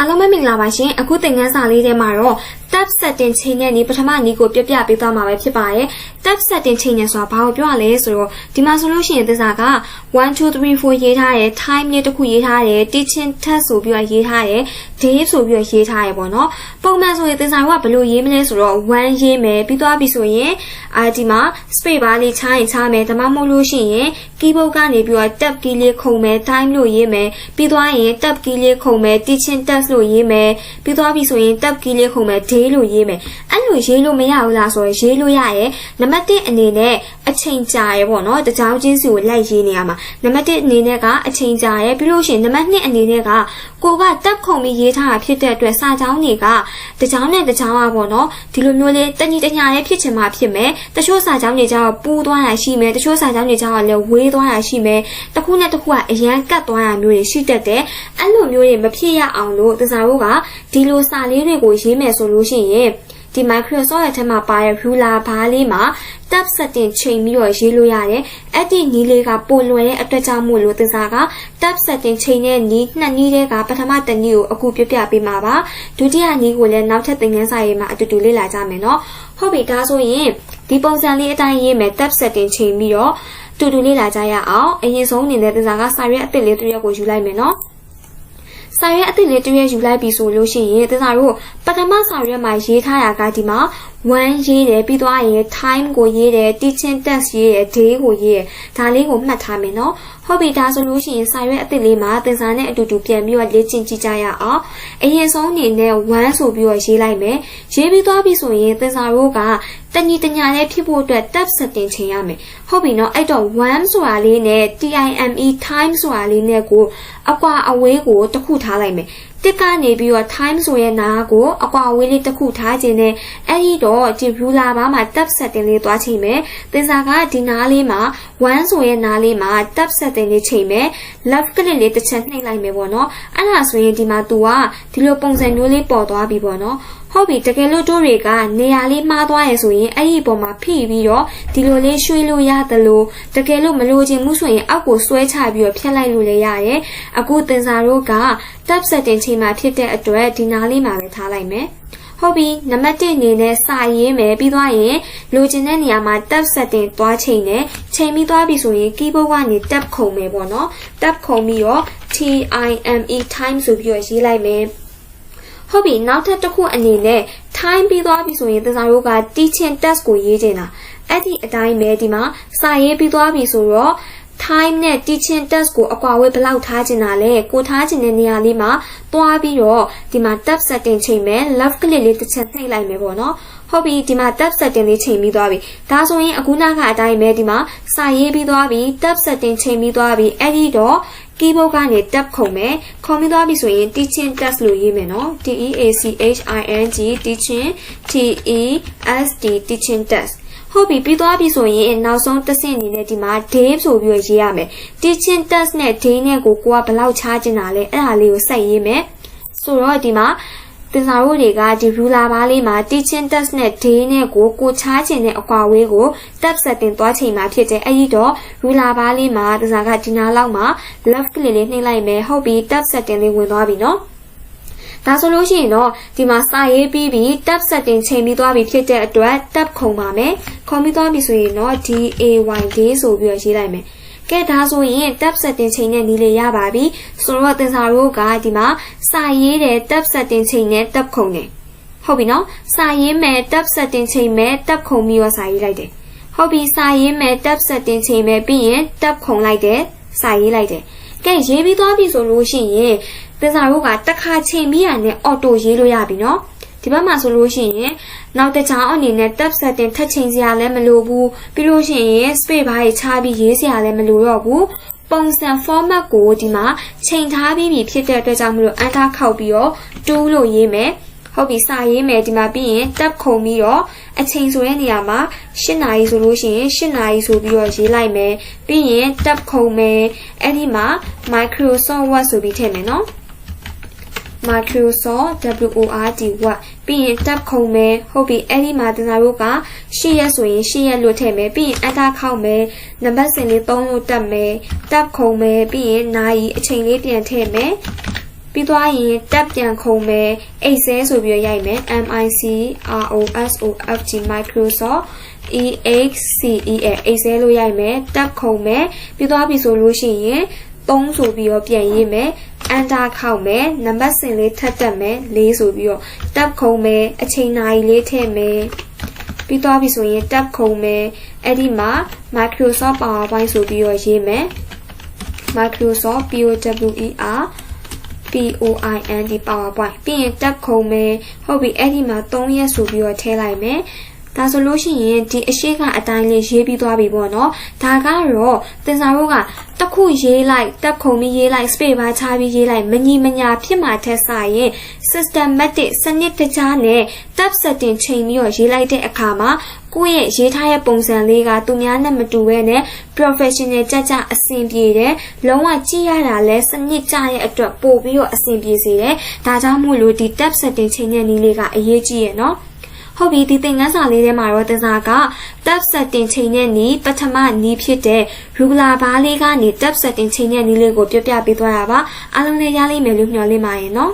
အားလုံးပဲမင်္ဂလာပါရှင်အခုသင်ခန်းစာလေးထဲမှာတော့ tab setting ချိန်နဲ့ဒီပထမနည်းကိုပြပြပေးသွားမှာပဲဖြစ်ပါတယ် tab setting ချိန်နဲ့ဆိုတာဘာကိုပြောရလဲဆိုတော့ဒီမှာဆိုလို့ရှိရင်သစ္စာက1 2 3 4ရေးထားတယ် time နဲ့တစ်ခုရေးထားတယ် teaching test ဆိုပြီးတော့ရေးထားတယ် day ဆိုပြီးတော့ရေးထားတယ်ပေါ့နော်ပုံမှန်ဆိုရင်သစ္စာကဘယ်လိုရေးမလဲဆိုတော့1ရေးမယ်ပြီးသွားပြီဆိုရင်အာဒီမှာ space bar လေးချရင်ချမယ်ဒါမှမဟုတ်လို့ရှိရင် keyboard ကနေပြီးတော့ tab key လေးခုန်မယ် time လို့ရေးမယ်ပြီးသွားရင် tab key လေးခုန်မယ် teaching test လို့ရေးမယ်ပြီးသွားပြီဆိုရင် tab key လေးခုန်မယ် day လို့ရေးမယ်အဲ့လိုရေးလို့မရဘူးလားဆိုရင်ရေးလို့ရရဲ့နံပါတ်1အနေနဲ့အချိန်ကြာရယ်ပေါ့နော်တကြောင်ချင်းစီကိုလိုက်ရေးနေရမှာနံပါတ်1အနေနဲ့ကအချိန်ကြာရယ်ပြီးလို့ရှိရင်နံပါတ်2အနေနဲ့ကကိုက tab ခုန်ပြီးရေးထားတာဖြစ်တဲ့အတွက်စာကြောင်းတွေကတကြောင်နဲ့တကြောင်อ่ะပေါ့နော်ဒီလိုမျိုးလေးတညီတညာလေးဖြစ်ချင်မှဖြစ်မယ်တချို့စာကြောင်းတွေကျတော့ပူးသွားတာရှိမယ်တချို့စာကြောင်းတွေကျတော့လည်းဝေးသွားတာရှိမယ်တစ်ခုနဲ့တစ်ခုကအရန်ကတ်သွားတာမျိုးတွေရှိတတ်တယ် အဲ့လိုမျိုးတွေမဖြစ်ရအောင်လို့တစားတို့ကဒီလိုစာလေးတွေကိုရေးမယ်ဆိုလို့ရှိရင်ဒီ Microsoft ရဲ့အထက်မှာပါတဲ့ ruler bar လေးမှာ tab setting ချိန်ပြီးတော့ရေးလို့ရတယ်။အဲ့ဒီနီးလေးကပိုလွယ်တဲ့အတွက်ကြောင့်မို့လို့သစ္စာက tab setting ချိန်တဲ့နီးနှစ်နီးတဲ့ကပထမတစ်နီးကိုအခုပြပြပေးမှာပါ။ဒုတိယနီးကိုလည်းနောက်ထပ်သင်ခန်းစာရေးမှာအတူတူလေ့လာကြမယ်နော်။ဟုတ်ပြီဒါဆိုရင်ဒီပုံစံလေးအတိုင်းရေးမယ် tab setting ချိန်ပြီးတော့တူတူလေ့လာကြရအောင်။အရင်ဆုံးအနေနဲ့သစ္စာကစာရွက်အသစ်လေးတစ်ရက်ကိုယူလိုက်မယ်နော်။ စာရွက်အသစ်လေးတစ်ရွက်ယူလိုက်ပြီဆိုလို့ရှိရင်သစ္စာတို့ပထမစာရွက်မှာရေးထားတာကဒီမှာ1ရေးတယ်ပြီးသွားရင် time ကိုရေးတယ် teaching test ရေးတယ် day ကိုရေးတယ်ဒါလေးကိုမှတ်ထားမယ်နော်ဟုတ်ပြီဒါဆိုလို့ရှိရင်စာရွက်အသစ်လေးမှာသင်္စာနဲ့အတူတူပြန်ပြီးတော့လေ့ကျင့်ကြည့်ကြရအောင်အရင်ဆုံးအနေနဲ့1ဆိုပြီးတော့ရေးလိုက်မယ်ရေးပြီးသွားပြီဆိုရင်သင်္စာတို့ကတညီတညာလေးဖြစ်ဖို့အတွက် tab setting ချိန်ရမယ်ဟုတ်ပြီနော်အဲ့တော့1ဆိုတာလေးနဲ့ time time ဆိုတာလေးနဲ့ကိုအကွာအဝေးကိုတစ်ခုထားလိုက်မယ် တစ်ကနေပြီးတော့ time ဆိုရဲ့နာကိုအကွာအဝေးလေးတစ်ခုထားခြင်းနဲ့အဲ့ဒီတော့ဒီ ruler bar မှာ tab setting လေးသွားချိန်မယ်သင်္စာကဒီနားလေးမှာ1ဆိုရဲ့နားလေးမှာ tab setting လေးချိန်မယ် left click လေးတစ်ချက်နှိပ်လိုက်မယ်ပေါ့နော်အဲ့ဒါဆိုရင်ဒီမှာ तू ကဒီလိုပုံစံမျိုးလေးပေါ်သွားပြီပေါ့နော် ဟုတ်ပြီတကယ်လို့တို့တွေကနေရာလေးမှားသွားရဆိုရင်အဲ့ဒီပုံမှာဖိပြီးတော့ဒီလိုလေးရွှေ့လို့ရတယ်လို့တကယ်လို့မလိုချင်ဘူးဆိုရင်အောက်ကိုဆွဲချပြီးတော့ဖြတ်လိုက်လို့လည်းရတယ်အခုတင်စာတို့က tab setting ချိန်မှာဖြစ်တဲ့အတွက်ဒီနားလေးမှာပဲထားလိုက်မယ်ဟုတ်ပြီနံပါတ်1အနေနဲ့စာရေးမယ်ပြီးသွားရင်လိုချင်တဲ့နေရာမှာ tab setting သွားချိန်တယ်ချိန်ပြီးသွားပြီဆိုရင် keyboard ကနေ tab ခုံမယ်ပေါ့နော် tab ခုံပြီးတော့ time time ဆိုပြီးတော့ရေးလိုက်မယ် ဟုတ်ပြီနောက်ထပ်တစ်ခုအနေနဲ့ time ပြီးသွားပြီဆိုရင်သစားတို့က teaching test ကိုရေးချင်တာအဲ့ဒီအတိုင်းပဲဒီမှာစာရေးပြီးသွားပြီဆိုတော့ time နဲ့ teaching test ကိုအကွာဝေးဘယ်လောက်ထားချင်တာလဲကိုထားချင်တဲ့နေရာလေးမှာတွားပြီးတော့ဒီမှာ tab setting ချိန်မယ် left click လေးတစ်ချက်နှိပ်လိုက်မယ်ပေါ့နော်ဟုတ်ပြီဒီမှာ tab setting လေးချိန်ပြီးသွားပြီဒါဆိုရင်အခုနကအတိုင်းပဲဒီမှာစာရေးပြီးသွားပြီ tab setting ချိန်ပြီးသွားပြီအဲ့ဒီတော့ keyboard ကနေ tab ခုံမယ်ခုံပြီးသွားပြီဆိုရင် teaching test လို့ရေးမယ်နော် T E A C H I N G teaching T E S T teaching test ဟုတ်ပြီပြီးသွားပြီဆိုရင်နောက်ဆုံးတစ်ဆင့်အနေနဲ့ဒီမှာ day ဆိုပြီးရေးရမယ် teaching test နဲ့ day နဲ့ကိုကိုကဘယ်လောက်ချားကျင်တာလဲအဲ့ဒါလေးကိုဆက်ရေးမယ်ဆိုတော့ဒီမှာ သင်္စာတို့တွေကဒီ ruler bar လေးမှာ teaching test နဲ့ day နဲ့ကိုကိုချားချင်တဲ့အကွာဝေးကို tab setting သွားချိန်မှာဖြစ်တယ်အဲ့ဒီတော့ ruler bar လေးမှာသင်္စာကဒီနားလောက်မှာ left click လေးနှိပ်လိုက်မယ်ဟုတ်ပြီ tab setting လေးဝင်သွားပြီနော်ဒါဆိုလို့ရှိရင်တော့ဒီမှာစာရေးပြီးပြီး tab setting ချိန်ပြီးသွားပြီဖြစ်တဲ့အတွက် tab ခုံပါမယ်ခုံပြီးသွားပြီဆိုရင်တော့ DAY day ဆိုပြီးတော့ရေးလိုက်မယ် ကဲဒါဆိုရင် tab setting ချိန်နဲ့နီးလေရပါပြီဆိုတော့သင်စာတို့ကဒီမှာစာရေးတဲ့ tab setting ချိန်နဲ့ tab ခုံတယ်ဟုတ်ပြီနော်စာရေးမယ် tab setting ချိန်မဲ့ tab ခုံပြီးတော့စာရေးလိုက်တယ်ဟုတ်ပြီစာရေးမယ် tab setting ချိန်မဲ့ပြီးရင် tab ခုံလိုက်တယ်စာရေးလိုက်တယ်ကဲရေးပြီးသွားပြီဆိုလို့ရှိရင်သင်္စာတို့ကတစ်ခါချိန်ပြီးရနဲ့အော်တိုရေးလို့ရပြီနော် ဒီဘက်မှာဆိုလို့ရှိရင်နောက်တစ်ချောင်းအနေနဲ့ tab setting ထပ်ချိန်စရာလည်းမလိုဘူးပြီးလို့ရှိရင် space bar ကြီးချပြီးရေးစရာလည်းမလိုတော့ဘူးပုံစံ format ကိုဒီမှာချိန်ထားပြီးပြီဖြစ်တဲ့အတွက်ကြောင့်မလို့အန်တာခောက်ပြီးတော့2လို့ရေးမယ်ဟုတ်ပြီစာရေးမယ်ဒီမှာပြီးရင် tab ခုံပြီးတော့အချိန်ဆိုတဲ့နေရာမှာ8နာရီဆိုလို့ရှိရင်8နာရီဆိုပြီးတော့ရေးလိုက်မယ်ပြီးရင် tab ခုံမယ်အဲ့ဒီမှာ Microsoft Word ဆိုပြီးထည့်မယ်နော် Microsoft WORD Word ပြီးရင် tab ခုံမယ်ဟုတ်ပြီအဲ့ဒီမှာတင်စာတို့က8ရက်ဆိုရင်8ရက်လို့ထည့်မယ်ပြီးရင် enter ခောက်မယ်နံပါတ်စင်လေး3လို့တက်မယ် tab ခုံမယ်ပြီးရင်နာရီအချိန်လေးပြန်ထည့်မယ်ပြီးသွားရင် tab ပြန်ခုံမယ် excel ဆိုပြီးတော့ရိုက်မယ် m i c r o s o f t microsoft e x c e l excel လို့ရိုက်မယ် tab ခုံမယ်ပြီးသွားပြီဆိုလို့ရှိရင် 3ဆိုပြီးတော့ပြန်ရေးမယ် enter ခောက်မယ်နံပါတ်စင်လေးထပ်တက်မယ်4ဆိုပြီးတော့ tab ခုံမယ်အချိန်နာရီလေးထည့်မယ်ပြီးသွားပြီဆိုရင် tab ခုံမယ်အဲ့ဒီမှာ Microsoft PowerPoint ဆိုပြီးတော့ရေးမယ် Microsoft P O W E R P O I N D PowerPoint ပြီးရင် tab ခုံမယ်ဟုတ်ပြီအဲ့ဒီမှာ3ရက်ဆိုပြီးတော့ထည့်လိုက်မယ် ဒါဆိုလို့ရှိရင်ဒီအရှိကအတိုင်းလေးရေးပြီးသွားပြီပေါ့နော်ဒါကတော့သင်္စာတို့ကတစ်ခုရေးလိုက်တက်ခုံပြီးရေးလိုက် space bar ချပြီးရေးလိုက်မညီမညာဖြစ်မှာထက်စာရင် systematic စနစ်တကျနဲ့ tab setting ချိန်ပြီးတော့ရေးလိုက်တဲ့အခါမှာကိုယ့်ရဲ့ရေးထားတဲ့ပုံစံလေးကသူများနဲ့မတူဘဲနဲ့ professional ကြကြအဆင်ပြေတယ်လုံးဝကြည့်ရတာလဲစနစ်ကျရဲ့အတွက်ပို့ပြီးတော့အဆင်ပြေစေတယ်ဒါကြောင့်မို့လို့ဒီ tab setting ချိန်တဲ့နည်းလေးကအရေးကြီးရဲ့နော် ဟုတ်ပြီဒီသင်ခန်းစာလေးထဲမှာတော့တင်စာက tab setting ချိန်တဲ့နီးပထမနီးဖြစ်တဲ့ ruler bar လေးကနေ tab setting ချိန်တဲ့နီးလေးကိုပြပြပေးသွားတာပါအားလုံးလည်းရလိမ့်မယ်လို့မျှော်လင့်ပါရဲ့နော်